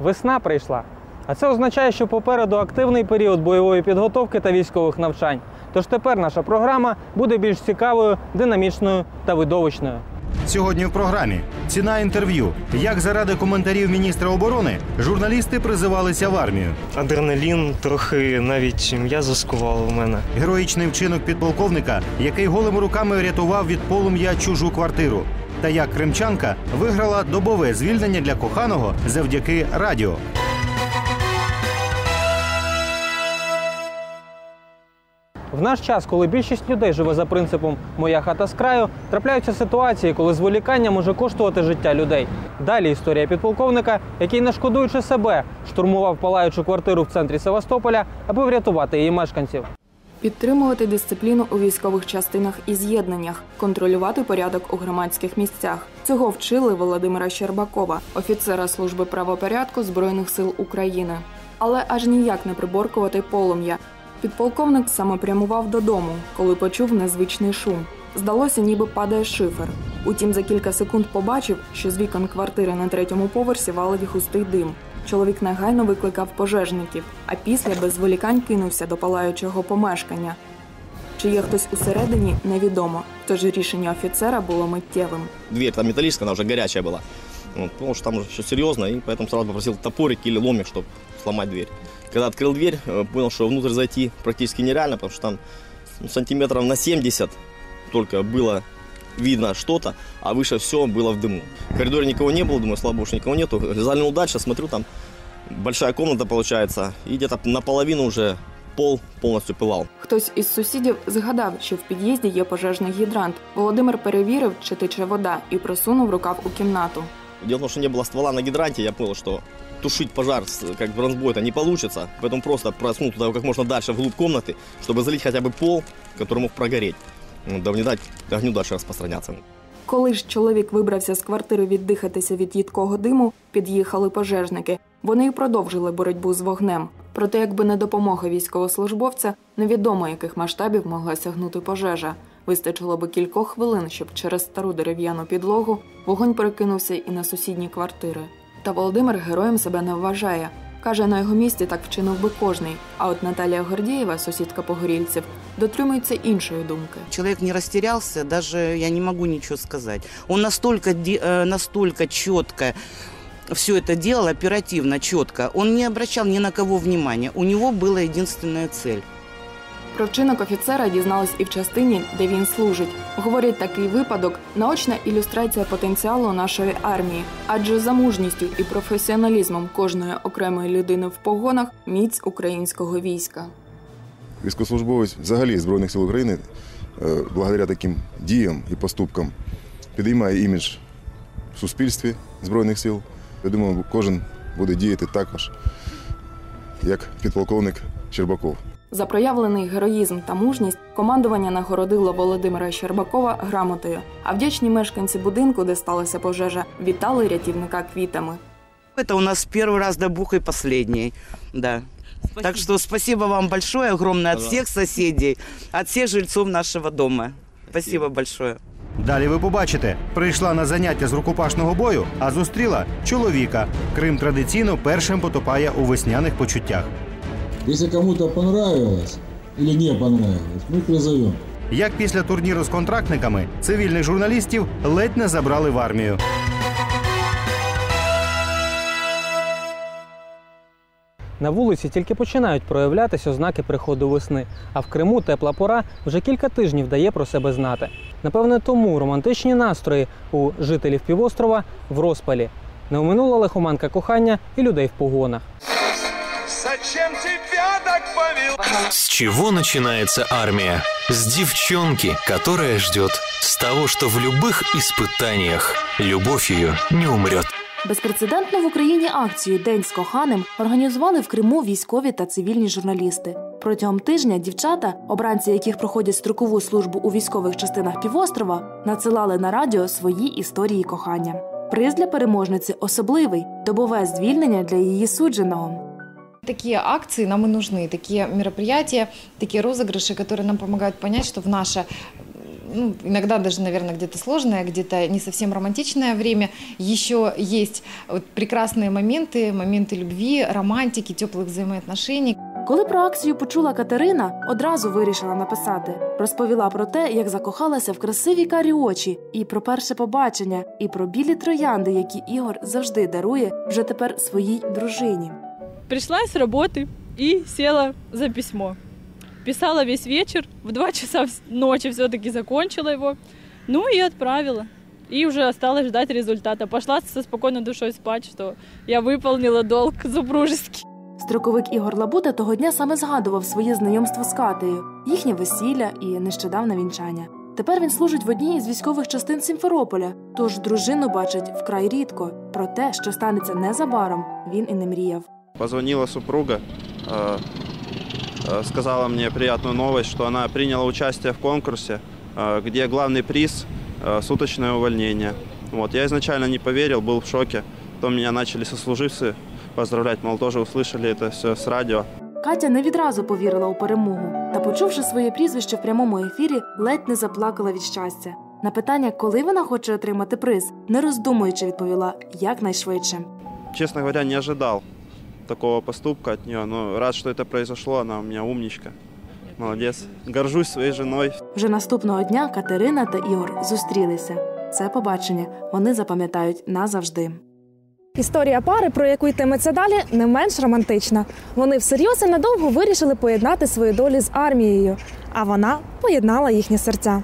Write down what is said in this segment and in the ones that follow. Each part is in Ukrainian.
Весна прийшла. А це означає, що попереду активний період бойової підготовки та військових навчань. Тож тепер наша програма буде більш цікавою, динамічною та видовищною. Сьогодні в програмі ціна інтерв'ю. Як заради коментарів міністра оборони журналісти призивалися в армію. Адреналін трохи навіть м'язо скувало у мене. Героїчний вчинок підполковника, який голими руками рятував від полум'я чужу квартиру. Та як кримчанка виграла добове звільнення для коханого завдяки радіо. В наш час, коли більшість людей живе за принципом Моя хата з краю, трапляються ситуації, коли зволікання може коштувати життя людей. Далі історія підполковника, який, не шкодуючи себе, штурмував палаючу квартиру в центрі Севастополя, аби врятувати її мешканців. Підтримувати дисципліну у військових частинах і з'єднаннях, контролювати порядок у громадських місцях. Цього вчили Володимира Щербакова, офіцера служби правопорядку Збройних сил України. Але аж ніяк не приборкувати полум'я. Підполковник саме прямував додому, коли почув незвичний шум. Здалося, ніби падає шифер. Утім, за кілька секунд побачив, що з вікон квартири на третьому поверсі валить густий дим. Чоловік негайно викликав пожежників, а після без зволікань кинувся до палаючого помешкання. Чи є хтось усередині, невідомо. Тож рішення офіцера було миттєвим. Дверь там металлическая, она уже горячая была. Вот, потому что там уже все серьезно, и поэтому сразу попросил топорик или ломик, чтобы сломать дверь. Когда открыл дверь, э, понял, что внутрь зайти практически нереально, потому что там ну, сантиметров на 70 только было видно что-то, а выше все было в дыму. В коридоре никого не было, думаю, слава богу, что никого нету. Заглянул дальше, смотрю, там большая комната получается, и где-то наполовину уже пол полностью пылал. Хтось із сусідів згадав, що в під'їзді є пожежний гідрант. Володимир перевірив, чи тече вода, і просунув рукав у кімнату. Дело в том, что не было ствола на гидранте, я понял, что тушить пожар с- как бронзбой-то не получится, поэтому просто проснул туда как можно дальше вглубь комнаты, чтобы залить хотя бы пол, который мог прогореть, Ну, Да не дать. Коли ж чоловік вибрався з квартири віддихатися від їдкого диму, під'їхали пожежники. Вони й продовжили боротьбу з вогнем. Проте, якби не допомога військовослужбовця, невідомо яких масштабів могла сягнути пожежа. Вистачило би кількох хвилин, щоб через стару дерев'яну підлогу вогонь перекинувся і на сусідні квартири. Та Володимир героєм себе не вважає. Каже, на його місці так вчинив би кожний. А от Наталія Гордієва, сусідка погорільців, дотримується іншої думки. Человек не растерялся, даже я не могу ничего сказать. Он настолько, де- э, настолько четко все это делал, оперативно, четко. Он не обращал ни на кого внимания. У него была единственная цель. Про вчинок офіцера дізнались і в частині, де він служить. Говорять, такий випадок наочна ілюстрація потенціалу нашої армії, адже за мужністю і професіоналізмом кожної окремої людини в погонах міць українського війська. Військовослужбовець взагалі Збройних сил України е, благодаря таким діям і поступкам підіймає імідж в суспільстві Збройних сил. Я думаю, кожен буде діяти також, як підполковник Щербаков. За проявлений героїзм та мужність командування нагородило Володимира Щербакова грамотою. А вдячні мешканці будинку, де сталася пожежа, вітали рятівника квітами. Это у нас первый раз до бух и последний. Да. Так что спасибо вам большое, огромное от всех соседей, от всех жильцов нашего дома. Спасибо большое. Далі ви побачите, прийшла на заняття з рукопашного бою, а зустріла чоловіка. Крим традиційно першим потопає у весняних почуттях. Если кому-то понравилось или не понравилось, мы призовем. Як після турніру з контрактниками цивільних журналістів ледь не забрали в армію. На вулиці тільки починають проявлятися ознаки приходу весни, а в Криму тепла пора вже кілька тижнів дає про себе знати. Напевне, тому романтичні настрої у жителів півострова в розпалі. Не оминула лихоманка кохання і людей в погонах. С чего начинается армия? С девчонки, которая ждет. С того, что в любых испытаниях любовь ее не умрет. Безпрецедентну в Україні акцію День з коханим організували в Криму військові та цивільні журналісти. Протягом тижня дівчата, обранці яких проходять строкову службу у військових частинах півострова, надсилали на радіо свої історії кохання. Приз для переможниці особливий добове звільнення для її судженого. Такие акции нам и нужны, такие мероприятия, такие розыгрыши, которые нам помогают понять, что в наше ну, иногда даже, наверное, где-то сложное, где-то не совсем романтичное время, еще есть вот прекрасные моменты, моменты любви, романтики, теплых взаимоотношений. Коли про акцію почула Катерина, одразу вирішила написати. Розповіла про те, як закохалася в красиві карі очі, і про перше побачення, і про білі троянди, які Ігор завжди дарує вже тепер своїй дружині. Пришла с работы и села за письмо. Писала весь вечер, в 2 часа ночи все-таки закончила его, ну и отправила. И уже осталось ждать результата. Пошла со спокойной душой спать, что я выполнила долг супружеский. Строковик Ігор Лабута того дня саме згадував своє знайомство з Катею, їхнє весілля і нещодавне вінчання. Тепер він служить в одній із військових частин Сімферополя, тож дружину бачить вкрай рідко. Про те, що станеться незабаром, він і не мріяв Позвонила супруга, э, э, сказала мне приятную новость, что она приняла участие в конкурсе, э, где главный приз э, – суточное увольнение. Вот. Я изначально не поверил, был в шоке. Потом меня начали сослуживцы поздравлять, мол, тоже услышали это все с радио. Катя не відразу повірила у перемогу та, почувши своє прізвище в прямому ефірі, ледь не заплакала від щастя. На питання, коли вона хоче отримати приз, не роздумуючи, відповіла якнайшвидше. Честно говоря, не ожидал такого поступка от нее, но рад, что это произошло, она у меня умничка. Молодец. Горжусь своей женой. Вже наступного дня Катерина та Ігор зустрілися. Це побачення вони запам'ятають назавжди. Історія пари, про яку йтиметься далі, не менш романтична. Вони всерйоз і надовго вирішили поєднати свої долі з армією, а вона поєднала їхні серця.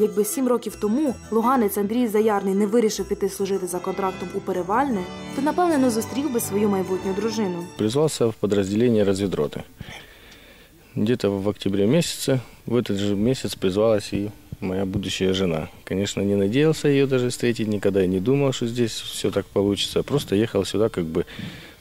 Якби сім років тому луганець Андрій Заярний не вирішив піти служити за контрактом у Перевальне, то напевне не зустрів би свою майбутню дружину. Призвался в подразделение разведроты. Где-то в октябре месяце, в этот же месяц призвалась и моя будущая жена. Конечно, не надеялся ее даже встретить, никогда и не думал, что здесь все так получится. Просто ехал сюда как бы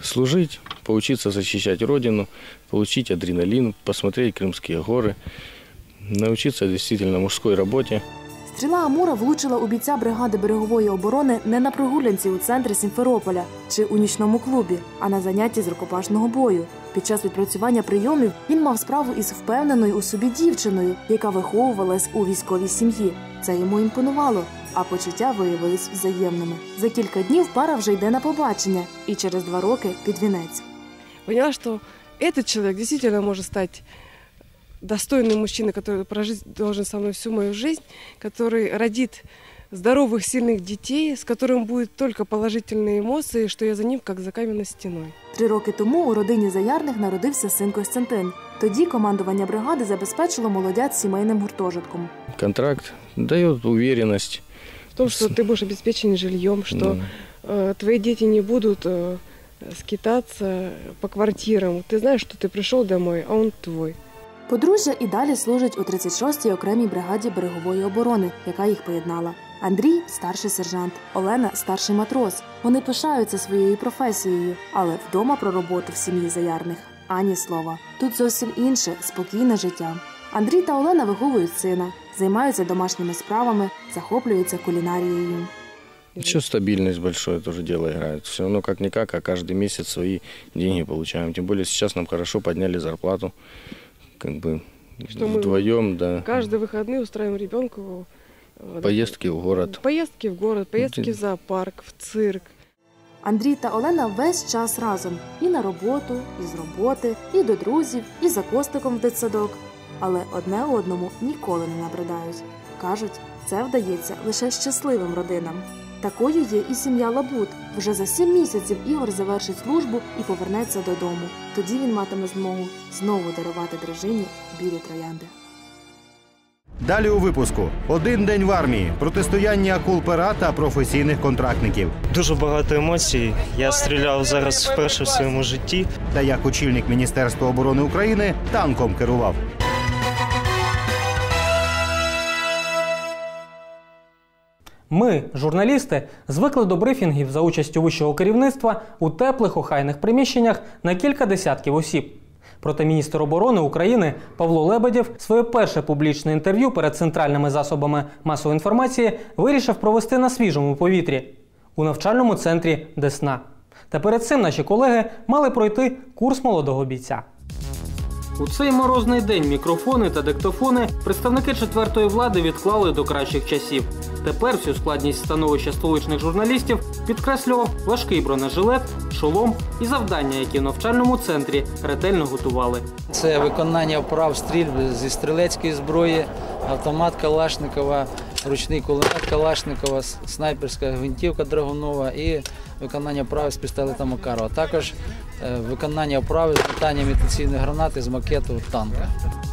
служить, поучиться защищать родину, получить адреналин, посмотреть Крымские горы, научиться действительно мужской работе. Стріла Амура влучила у бійця бригади берегової оборони не на прогулянці у центрі Сімферополя чи у нічному клубі, а на занятті з рукопашного бою. Під час відпрацювання прийомів він мав справу із впевненою у собі дівчиною, яка виховувалась у військовій сім'ї. Це йому імпонувало, а почуття виявились взаємними. За кілька днів пара вже йде на побачення, і через два роки під вінець. Поняла, что этот человек действительно может стать достойным мужчиной, который прожить должен со мной всю мою жизнь, который родит здоровых, сильных детей, с которым будут только положительные эмоции, что я за ним как за каменной стеной. Три роки тому у родині Заярних народився син Костянтин. Тоді командування бригади забезпечило молодят сімейним гуртожитком. Контракт дает уверенность. В том, что ты будешь обеспечен жильем, что э, твои дети не будут э, скитаться по квартирам. Ты знаешь, что ты пришел домой, а он твой. Подружжя і далі служить у 36-й окремій бригаді берегової оборони, яка їх поєднала. Андрій старший сержант, Олена старший матрос. Вони пишаються своєю професією, але вдома про роботу в сім'ї заярних ані слова. Тут зовсім інше спокійне життя. Андрій та Олена виховують сина, займаються домашніми справами, захоплюються кулінарією. Еще стабильность большое тоже дело играет. Все равно как-никак, а каждый месяц свои деньги получаем. Тем более сейчас нам хорошо подняли зарплату Как бы Что мы вдвоем, да. Каждые выходные устраиваем ребенку э, Поездки в город. Поездки в город, поездки Ти- в зоопарк, в цирк. Андрій та Олена весь час разом і на роботу, і з роботи, і до друзів, і за костиком в дитсадок. Але одне одному ніколи не набридають. Кажуть, це вдається лише щасливим родинам. Такою є і сім'я Лабут. Вже за сім місяців Ігор завершить службу і повернеться додому. Тоді він матиме змогу знову дарувати дружині білі троянди. Далі у випуску один день в армії, протистояння акул пера та професійних контрактників. Дуже багато емоцій. Я стріляв зараз вперше в своєму житті. Та як очільник Міністерства оборони України танком керував. Ми, журналісти, звикли до брифінгів за участю вищого керівництва у теплих охайних приміщеннях на кілька десятків осіб. Проте міністр оборони України Павло Лебедєв своє перше публічне інтерв'ю перед центральними засобами масової інформації вирішив провести на свіжому повітрі у навчальному центрі Десна. Та перед цим наші колеги мали пройти курс молодого бійця. У цей морозний день мікрофони та диктофони представники четвертої влади відклали до кращих часів. Тепер всю складність становища столичних журналістів підкреслював важкий бронежилет, шолом і завдання, які в навчальному центрі ретельно готували. Це виконання вправ стрільби зі стрілецької зброї, автомат Калашникова, ручний кулемет Калашникова, снайперська гвинтівка Драгунова і виконання вправ з пістолета Макарова. Також е, виконання вправи з метання імітаційної гранати з макету танка.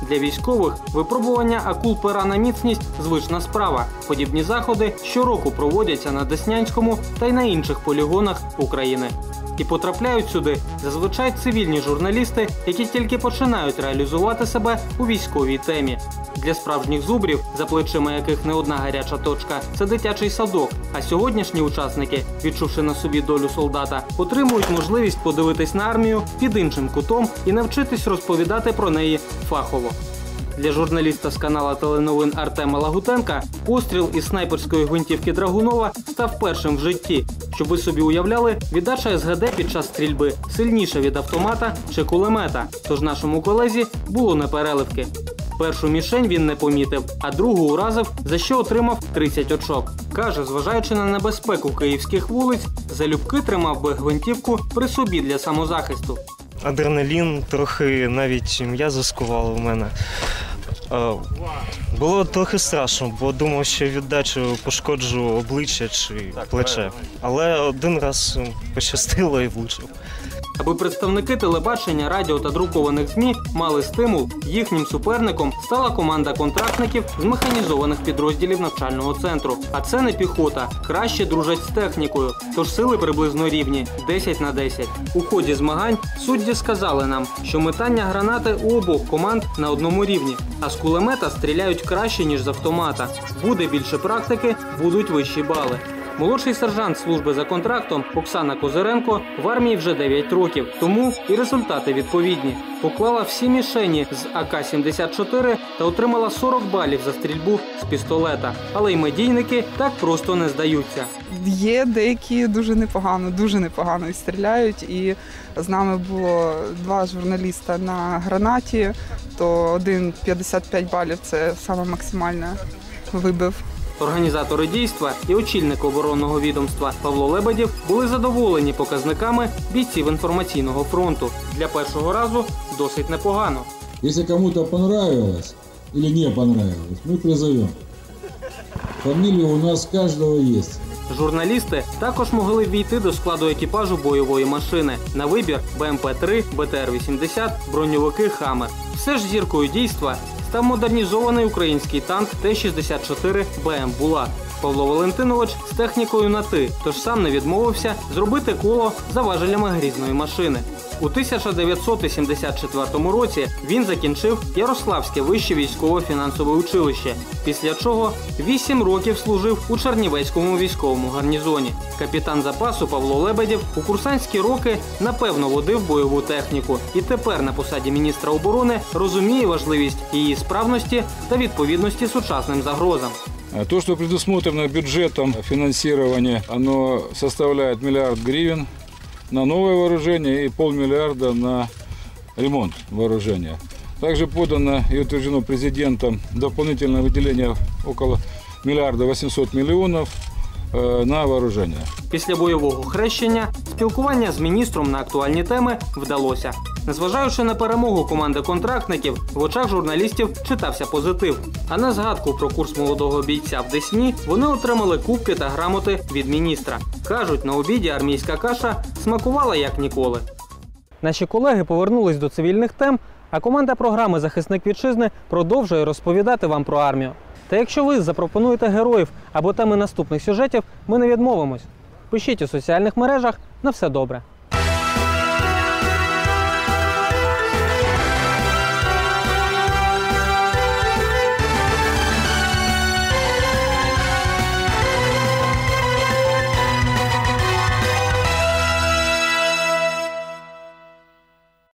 Для військових випробування акул пера на міцність звична справа. Подібні заходи щороку проводяться на Деснянському та й на інших полігонах України. І потрапляють сюди зазвичай цивільні журналісти, які тільки починають реалізувати себе у військовій темі. Для справжніх зубрів, за плечима яких не одна гаряча точка, це дитячий садок. А сьогоднішні учасники, відчувши на собі долю солдата, отримують можливість подивитись на армію під іншим кутом і навчитись розповідати про неї фахово. Для журналіста з канала теленовин Артема Лагутенка постріл із снайперської гвинтівки Драгунова став першим в житті. Щоб ви собі уявляли, віддача СГД під час стрільби сильніша від автомата чи кулемета. Тож нашому колезі було непереливки. Першу мішень він не помітив, а другу уразив, за що отримав 30 очок. Каже, зважаючи на небезпеку київських вулиць, залюбки тримав би гвинтівку при собі для самозахисту. Адреналін трохи навіть м'язи скувало в мене. Е, Було трохи страшно, бо думав, що віддачу пошкоджу обличчя чи плече. Але один раз пощастило і влучив. Аби представники телебачення, радіо та друкованих ЗМІ мали стимул, їхнім суперником стала команда контрактників з механізованих підрозділів навчального центру. А це не піхота, краще дружать з технікою, тож сили приблизно рівні 10 на 10. У ході змагань судді сказали нам, що метання гранати у обох команд на одному рівні, а з кулемета стріляють краще ніж з автомата. Буде більше практики, будуть вищі бали. Молодший сержант служби за контрактом Оксана Козиренко в армії вже 9 років, тому і результати відповідні. Поклала всі мішені з АК-74 та отримала 40 балів за стрільбу з пістолета. Але й медійники так просто не здаються. Є деякі дуже непогано, дуже непогано стріляють. І з нами було два журналіста на гранаті, то один 55 балів це саме максимальне вибив. Організатори дійства і очільник оборонного відомства Павло Лебедєв були задоволені показниками бійців інформаційного фронту. Для першого разу досить непогано. Если кому-то понравилось или не понравилось, мы призовем. Фамилия у нас каждого есть. Журналісти також могли ввійти до складу екіпажу бойової машини на вибір БМП-3, БТР-80, броньовики Хаммер. Все ж зіркою дійства став модернізований український танк Т-64 БМ Булат. Павло Валентинович з технікою на ти, тож сам не відмовився зробити коло за важелями грізної машини. У 1974 році він закінчив Ярославське вище військово-фінансове училище, після чого 8 років служив у Чернівецькому військовому гарнізоні. Капітан запасу Павло Лебедєв у курсантські роки напевно водив бойову техніку і тепер на посаді міністра оборони розуміє важливість її справності та відповідності сучасним загрозам. А То, что предусмотрено бюджетом финансирования, оно составляет миллиард гривен на новое вооружение и полмиллиарда на ремонт вооружения. Также подано и утверждено президентом дополнительное выделение около миллиарда 800 миллионов э, на вооружение. Після бойового хрещення спілкування з міністром на актуальні теми вдалося. Незважаючи на перемогу команди контрактників, в очах журналістів читався позитив. А на згадку про курс молодого бійця в Десні вони отримали кубки та грамоти від міністра. Кажуть, на обіді армійська каша смакувала як ніколи. Наші колеги повернулись до цивільних тем, а команда програми Захисник вітчизни продовжує розповідати вам про армію. Та якщо ви запропонуєте героїв або теми наступних сюжетів, ми не відмовимось. Пишіть у соціальних мережах на все добре.